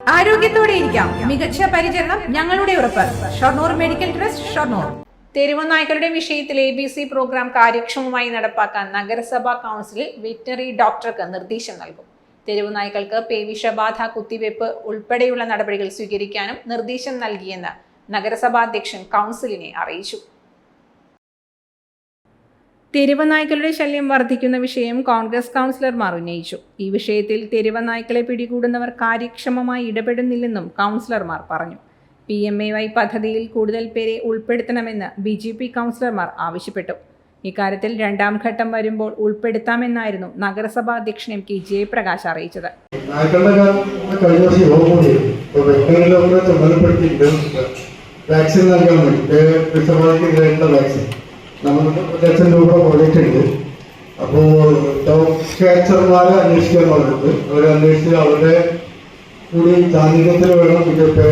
ആരോഗ്യത്തോടെ ഇരിക്കാം. മികച്ച പരിചരണം ഞങ്ങളുടെ ഉറപ്പ്. Shoranur medical trust Shoranur. തെരുവനായ്ക്കളുടെ വിഷയത്തിൽ എ ബി സി പ്രോഗ്രാം കാര്യക്ഷമമായി നടപ്പാക്കാൻ നഗരസഭാ കൗൺസിൽ വെറ്റിനറി ഡോക്ടർക്ക് നിർദ്ദേശം നൽകും. തെരുവുനായ്ക്കൾക്ക് പേവിഷബാധ കുത്തിവയ്പ് ഉൾപ്പെടെയുള്ള നടപടികൾ സ്വീകരിക്കാനും നിർദ്ദേശം നൽകിയെന്ന് നഗരസഭാ അധ്യക്ഷൻ കൗൺസിലിനെ അറിയിച്ചു. തെരുവ് നായ്ക്കളുടെ ശല്യം വർദ്ധിക്കുന്ന വിഷയം കോൺഗ്രസ് കൗൺസിലർമാർ ഉന്നയിച്ചു ഈ വിഷയത്തിൽ തെരുവ് നായ്ക്കളെ പിടികൂടുന്നവർ കാര്യക്ഷമമായി ഇടപെടുന്നില്ലെന്നും കൗൺസിലർമാർ പറഞ്ഞു. പി എം എ വൈ പദ്ധതിയിൽ കൂടുതൽ പേരെ ഉൾപ്പെടുത്തണമെന്ന് ബി ജെ പി കൗൺസിലർമാർ ആവശ്യപ്പെട്ടു. ഇക്കാര്യത്തിൽ രണ്ടാം ഘട്ടം വരുമ്പോൾ ഉൾപ്പെടുത്താമെന്നായിരുന്നു നഗരസഭാ അധ്യക്ഷൻ എം കെ ജയപ്രകാശ് അറിയിച്ചത്. വാക്സിൻ നൽകാൻ വേണ്ടി വിഷബാധയ്ക്കെതിരായിട്ടുള്ള പ്രദേശം രൂപ പ്രോജക്റ്റ് അപ്പോൾ ഡോഗ് അന്വേഷിക്കാൻ പറഞ്ഞിട്ട് അവരെ അന്വേഷിച്ച് അവരുടെ കൂടി സാന്നിധ്യത്തിൽ വേണം ഇതൊക്കെ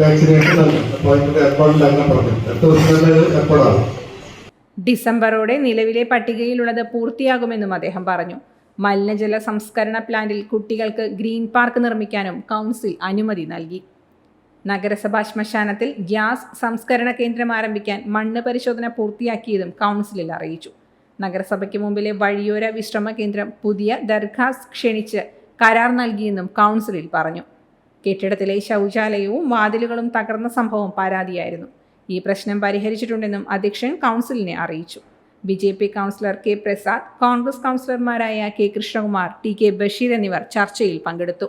വാക്സിനേഷൻ നൽകാൻ അപ്പോൾ അതിന്റെ ഏർപ്പാടിലാക്കാൻ പറഞ്ഞു. അടുത്ത ദിവസം തന്നെ എപ്പോഴാണ് ഡിസംബറോടെ നിലവിലെ പട്ടികയിലുള്ളത് പൂർത്തിയാകുമെന്നും അദ്ദേഹം പറഞ്ഞു. മലിനജല സംസ്കരണ പ്ലാന്റിൽ കുട്ടികൾക്ക് ഗ്രീൻ പാർക്ക് നിർമ്മിക്കാനും കൗൺസിൽ അനുമതി നൽകി. നഗരസഭാ ശ്മശാനത്തിൽ ഗ്യാസ് സംസ്കരണ കേന്ദ്രം ആരംഭിക്കാൻ മണ്ണ് പരിശോധന പൂർത്തിയാക്കിയതും കൗൺസിലിൽ അറിയിച്ചു. നഗരസഭയ്ക്ക് മുമ്പിലെ വഴിയോര വിശ്രമ കേന്ദ്രം പുതിയ ദർഖാസ് ക്ഷണിച്ച് കരാർ നൽകിയെന്നും കൗൺസിലിൽ പറഞ്ഞു. കെട്ടിടത്തിലെ ശൗചാലയവും വാതിലുകളും തകർന്ന സംഭവം പരാതിയായിരുന്നു. ഈ പ്രശ്നം പരിഹരിച്ചിട്ടുണ്ടെന്നും അധ്യക്ഷൻ കൗൺസിലിനെ അറിയിച്ചു. B J P councillor K Prasad Congress കൗൺസിലർമാരായ K Krishnakumar T K Basheer എന്നിവർ ചർച്ചയിൽ പങ്കെടുത്തു.